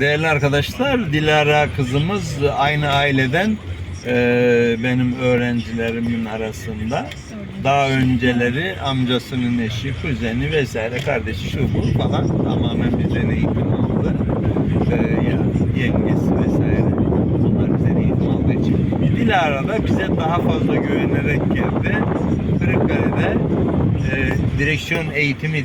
Değerli arkadaşlar, Dilara kızımız aynı aileden eee, benim öğrencilerimin arasında. Daha önceleri amcasının eşi, kuzeni vesaire, kardeşi şu bu falan tamamen bizden eğitim aldı. Ya, yengesi vesaire. İçin. Dilara da bize daha fazla güvenerek geldi. Kırıkkale'de eee, direksiyon eğitimi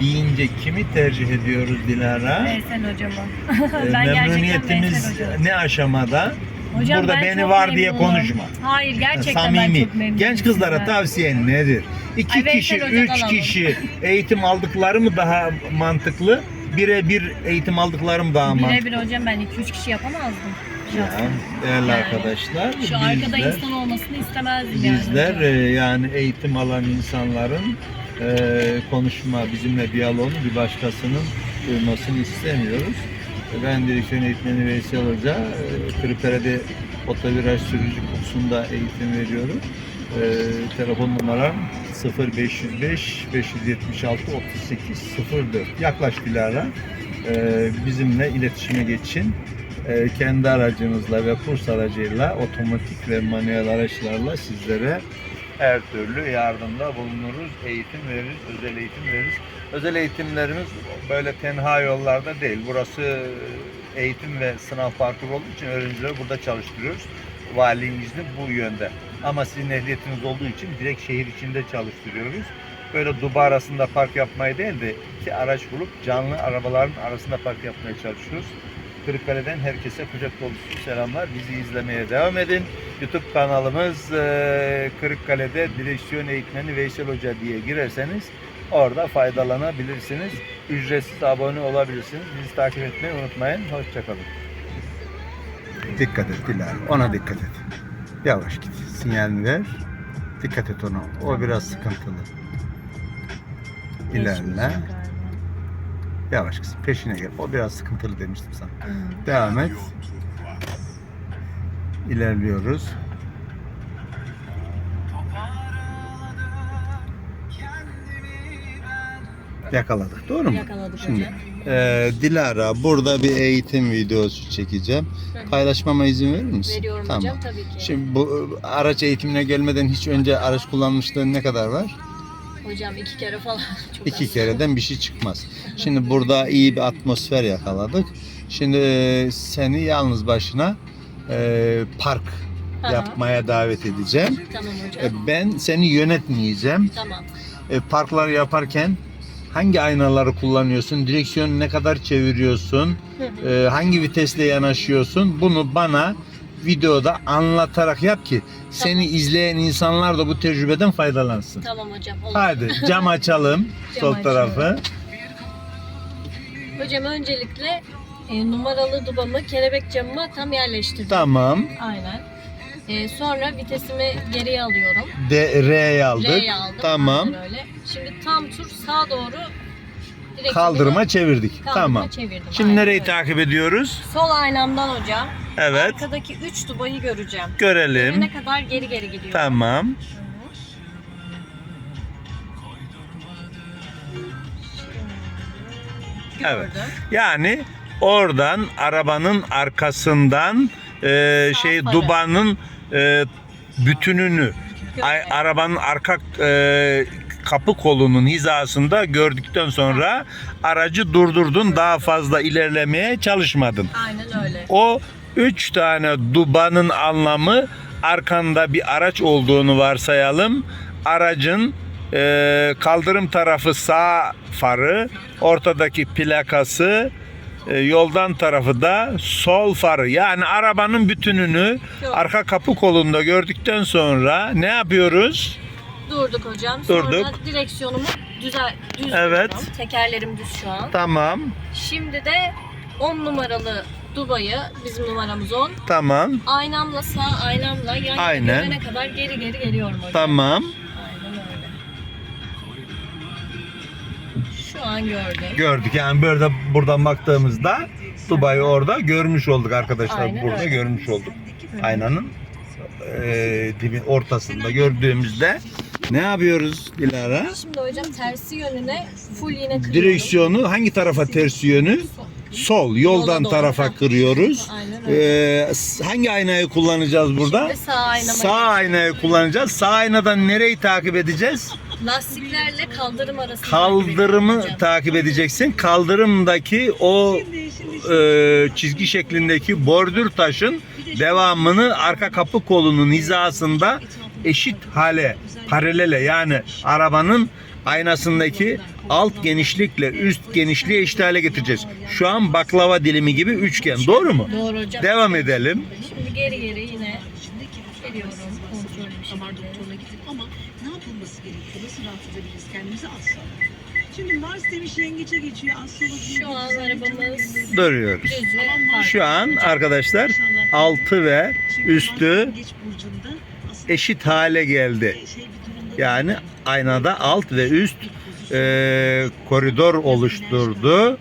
deyince kimi tercih ediyoruz Dilara? Veysel hocamı. Ee, ben gerçekten memnuniyetimiz Veysel hocam. ne aşamada? Hocam Burada ben beni çok var diye memnunum. konuşma. Hayır gerçekten ben Samimi. çok memnunum. Genç kızlara sizden. tavsiyen nedir? İki Ay, Veysel kişi, Hoca'dan üç alalım. kişi eğitim aldıkları mı daha mantıklı? Birebir eğitim aldıkları mı daha mantıklı? Birebir hocam ben 2-3 kişi yapamazdım. Ya, değerli Yani arkadaşlar, Şu arkada bizler, insan olmasını istemezdim yani. bizler e, yani eğitim alan insanların e, konuşma, bizimle diyaloğunu bir başkasının duymasını istemiyoruz. Ben direksiyon eğitmeni Veysel Hoca, e, otoviraj sürücü kursunda eğitim veriyorum. E, telefon numaram 0505 576 38 04. Yaklaş Dilara. E, bizimle iletişime geçin. E, kendi aracınızla ve kurs aracıyla otomatik ve manuel araçlarla sizlere her türlü yardımda bulunuruz, eğitim veririz, özel eğitim veririz. Özel eğitimlerimiz böyle tenha yollarda değil. Burası eğitim ve sınav parkuru olduğu için öğrencileri burada çalıştırıyoruz. Valinin bu yönde. Ama sizin ehliyetiniz olduğu için direkt şehir içinde çalıştırıyoruz. Böyle duba arasında park yapmayı değil de iki araç bulup canlı arabaların arasında park yapmaya çalışıyoruz. Kırıkkale'den herkese kucak dolusu selamlar. Bizi izlemeye devam edin. YouTube kanalımız eee, Kırıkkale'de direksiyon eğitmeni Veysel Hoca diye girerseniz orada faydalanabilirsiniz. Ücretsiz abone olabilirsiniz. Bizi takip etmeyi unutmayın. Hoşçakalın. Dikkat et Dilara. Ona dikkat et. Yavaş git. Sinyalini ver. Dikkat et ona. O biraz sıkıntılı. İlerle. Yavaş kızım. Peşine gel. O biraz sıkıntılı demiştim sana. Devam et. İlerliyoruz. Yakaladık. Doğru mu? Yakaladık Şimdi hocam. e, Dilara burada bir eğitim videosu çekeceğim. Hı. Paylaşmama izin verir misin? Veriyorum tamam. hocam tabii ki. Şimdi bu e, araç eğitimine gelmeden hiç önce araç kullanmışlığın ne kadar var? Hocam iki kere falan çok İki az. kereden bir şey çıkmaz. Şimdi burada iyi bir atmosfer yakaladık. Şimdi e, seni yalnız başına e, park Aha. yapmaya davet edeceğim. Tamam E, hocam. ben seni yönetmeyeceğim. Tamam. E, parklar yaparken hangi aynaları kullanıyorsun, direksiyonu ne kadar çeviriyorsun, e, hangi vitesle yanaşıyorsun bunu bana videoda anlatarak yap ki seni izleyen insanlar da bu tecrübeden faydalansın. Tamam hocam. Olur. Hadi cam açalım sol açıyorum. tarafı. Hocam öncelikle e, numaralı dubamı kelebek camıma tam yerleştirdim. Tamam. Aynen. E, sonra vitesimi geriye alıyorum. De R'yi aldık. R'ye aldım. Tamam. Aynen öyle. Şimdi tam tur sağa doğru direksiyonu Kaldırıma çevirdik. kaldırıma Tamam. çevirdim. Şimdi Aynen nereyi takip ediyoruz? Sol aynamdan hocam. Evet. Arkadaki 3 dubayı göreceğim. Görelim. Ne kadar geri geri gidiyor. Tamam. Evet. Yani oradan arabanın arkasından e, Sağ şey farı. dubanın e, bütününü Gördüm. arabanın arka e, kapı kolunun hizasında gördükten sonra aracı durdurdun daha fazla ilerlemeye çalışmadın. Aynen öyle. O üç tane dubanın anlamı arkanda bir araç olduğunu varsayalım. Aracın e, kaldırım tarafı sağ farı, ortadaki plakası, e, yoldan tarafı da sol farı. Yani arabanın bütününü arka kapı kolunda gördükten sonra ne yapıyoruz? Durduk hocam. Durduk. Sonra direksiyonumu düzel, düz Evet. tutuyorum. Tekerlerim düz şu an. Tamam, Şimdi de 10 numaralı Dubai'yi, bizim numaramız 10. tamam, Aynamla sağ, aynamla yan yana Aynen. gelene kadar geri geri geliyorum hocam. tamam. Aynen öyle. Şu an gördüm. Gördük yani böyle buradan baktığımızda Dubai'yi orada görmüş olduk arkadaşlar. Aynen Burada öyle. görmüş olduk. Aynanın e, dibin ortasında gördüğümüzde ne yapıyoruz Dilara? Şimdi hocam tersi yönüne full yine kırıyorum. Direksiyonu hangi tarafa tersi yönü? So- Sol yoldan Yola doğru. tarafa kırıyoruz. Aynen. Ee, s- hangi aynayı kullanacağız burada? Şimdi sağ aynama Sağ aynayı kullanacağız. Sağ aynadan nereyi takip edeceğiz? Lastiklerle kaldırım arasında. Kaldırımı takip edeceksin. Kaldırımdaki o e, çizgi şeklindeki bordür taşın devamını arka kapı kolunun hizasında eşit hale, paralele yani arabanın aynasındaki alt genişlikle üst genişliği eşit hale getireceğiz. Şu an baklava dilimi gibi üçgen. Doğru mu? Doğru hocam. Devam edelim. Şimdi geri geri yine geliyorum kontrollü bir Damar doktoruna gidip ama ne yapılması gerekiyor? Nasıl rahat edebiliriz kendimizi sonra. Şimdi Mars demiş yengeçe geçiyor. Astroloji. Şu an arabamız Duruyoruz. düz ve park. Şu an arkadaşlar altı ve üstü eşit hale geldi. Yani aynada alt ve üst e, koridor oluşturdu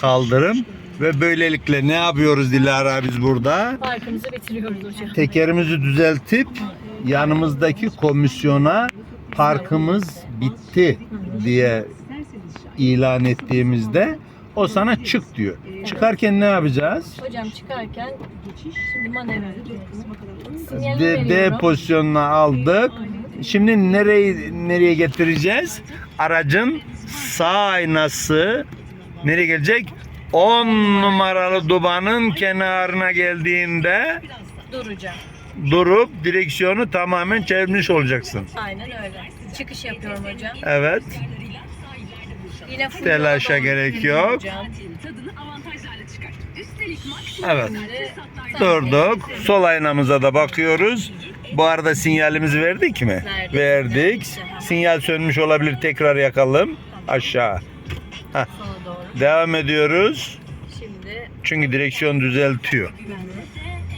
kaldırım ve böylelikle ne yapıyoruz Dilara biz burada? Parkımızı bitiriyoruz hocam. Tekerimizi düzeltip yanımızdaki komisyona parkımız bitti diye ilan ettiğimizde o sana çık diyor. Çıkarken ne yapacağız? Hocam çıkarken şimdi manevra D, D veriyorum. pozisyonuna aldık. Şimdi nereyi nereye getireceğiz? Aracın sağ aynası nereye gelecek? 10 numaralı dubanın kenarına geldiğinde Duracağım. durup direksiyonu tamamen çevirmiş olacaksın. Aynen öyle. Çıkış yapıyorum hocam. Evet. Full Telaşa gerek yok. Evet. Durduk. Sol aynamıza da bakıyoruz. Bu arada sinyalimizi verdik mi? Verdik. Verdik. Sinyal sönmüş olabilir. Tekrar yakalım. Aşağı. doğru. Devam ediyoruz. Çünkü direksiyon düzeltiyor.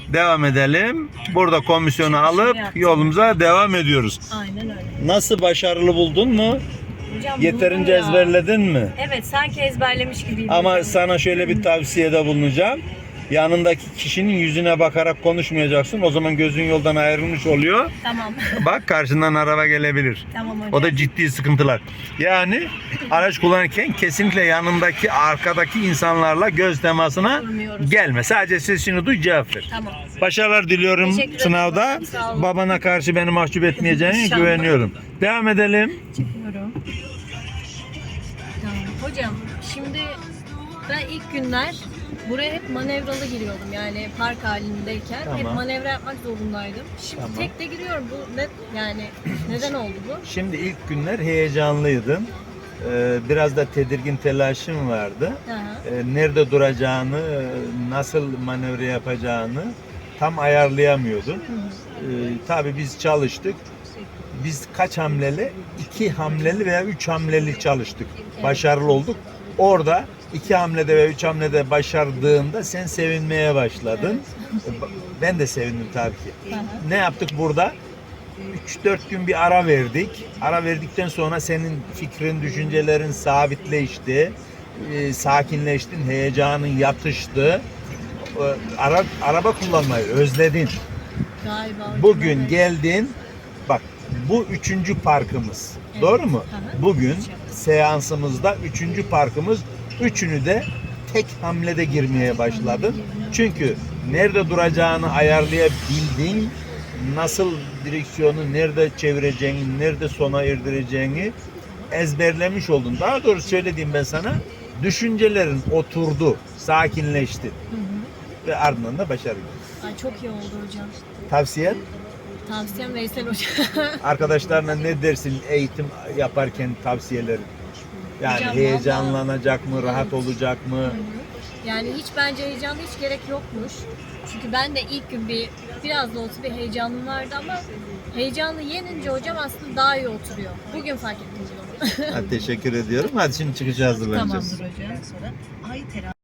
Devam edelim. Burada komisyonu alıp yolumuza devam ediyoruz. aynen öyle. Nasıl başarılı buldun mu? Hocam Yeterince ezberledin mi? Evet sanki ezberlemiş gibiyim. Ama hocam. sana şöyle bir tavsiyede bulunacağım. Yanındaki kişinin yüzüne bakarak konuşmayacaksın. O zaman gözün yoldan ayrılmış oluyor. Tamam. Bak karşından araba gelebilir. tamam hocam. O da ciddi sıkıntılar. Yani araç kullanırken kesinlikle yanındaki arkadaki insanlarla göz temasına Durmuyoruz. gelme. Sadece sesini duy cevap ver. Tamam. Başarılar diliyorum Teşekkür ederim. sınavda. Sağ olun. Babana karşı beni mahcup etmeyeceğine İnşallah. güveniyorum. Devam edelim. Çıkıyorum. Tamam. Hocam şimdi ben ilk günler buraya hep manevralı giriyordum. Yani park halindeyken hep Tamam. manevra yapmak zorundaydım. Şimdi Tamam. tek de giriyorum. Bu ne yani neden oldu bu? Şimdi ilk günler heyecanlıydın. Ee, Biraz da tedirgin telaşın vardı. Aha. Ee, Nerede duracağını, nasıl manevra yapacağını tam ayarlayamıyordun. Ee, tabii biz çalıştık. Biz kaç hamleli? İki hamleli veya üç hamleli çalıştık. Başarılı olduk. Orada iki hamlede ve üç hamlede başardığında sen sevinmeye başladın. Ben de sevindim tabii ki. Ne yaptık burada? 3-4 gün bir ara verdik. Ara verdikten sonra senin fikrin, düşüncelerin sabitleşti. Ee, sakinleştin, heyecanın yatıştı. Ee, Ara, araba kullanmayı özledin. Galiba Bugün geldin. Bak bu üçüncü parkımız. Evet. Doğru mu? Aha. Bugün seansımızda üçüncü parkımız. Üçünü de tek hamlede girmeye başladın. Çünkü nerede duracağını ayarlayabildin. Nasıl direksiyonu nerede çevireceğini, nerede sona erdireceğini ezberlemiş oldun. Daha doğrusu söylediğim ben sana düşüncelerin oturdu, sakinleşti Hı hı. ve ardından da başarılı. Ay, çok iyi oldu hocam. Tavsiye Tavsiyem Veysel hocam. arkadaşlarına ne dersin eğitim yaparken tavsiyelerin? Yani heyecanlanacak mı, rahat olacak mı? Yani hiç bence heyecanlı hiç gerek yokmuş. Çünkü ben de ilk gün bir biraz da olsa bir heyecanım vardı ama heyecanlı yenince hocam aslında daha iyi oturuyor. Bugün fark ettim bunu. Ha, teşekkür ediyorum. Hadi şimdi çıkacağız hazırlanacağız. Tamamdır hocam. Sonra ay terazi